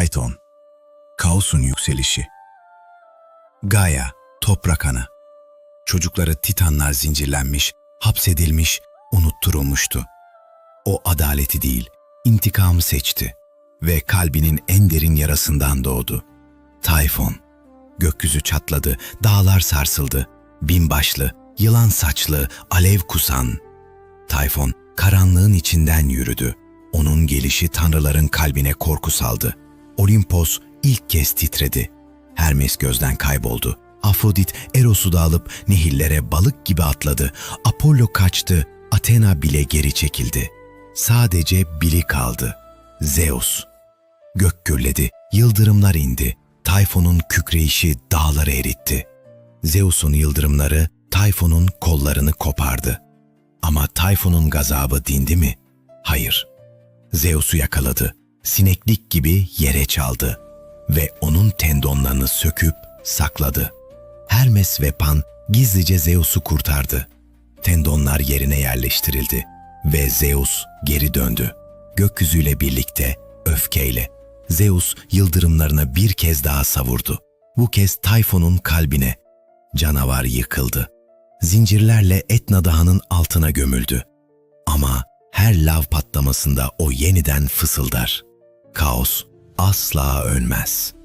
Titan, kaosun yükselişi. Gaia, toprak ana. Çocukları titanlar zincirlenmiş, hapsedilmiş, unutturulmuştu. O adaleti değil, intikamı seçti ve kalbinin en derin yarasından doğdu. Tayfun. Gökyüzü çatladı, dağlar sarsıldı. Binbaşlı, yılan saçlı, alev kusan. Tayfun karanlığın içinden yürüdü. Onun gelişi tanrıların kalbine korku saldı. Olimpos ilk kez titredi. Hermes gözden kayboldu. Afrodit Eros'u da alıp nehirlere balık gibi atladı. Apollo kaçtı, Athena bile geri çekildi. Sadece Bili kaldı. Zeus. Gök gürledi, yıldırımlar indi. Tayfun'un kükreyişi dağları eritti. Zeus'un yıldırımları Tayfun'un kollarını kopardı. Ama Tayfun'un gazabı dindi mi? Hayır. Zeus'u yakaladı. Sineklik gibi yere çaldı ve onun tendonlarını söküp sakladı. Hermes ve Pan gizlice Zeus'u kurtardı. Tendonlar yerine yerleştirildi ve Zeus geri döndü. Gökyüzüyle birlikte, öfkeyle. Zeus yıldırımlarını bir kez daha savurdu. Bu kez Tayfun'un kalbine. Canavar yıkıldı. Zincirlerle Etna Dağı'nın altına gömüldü. Ama her lav patlamasında o yeniden fısıldar. Kaos asla ölmez.''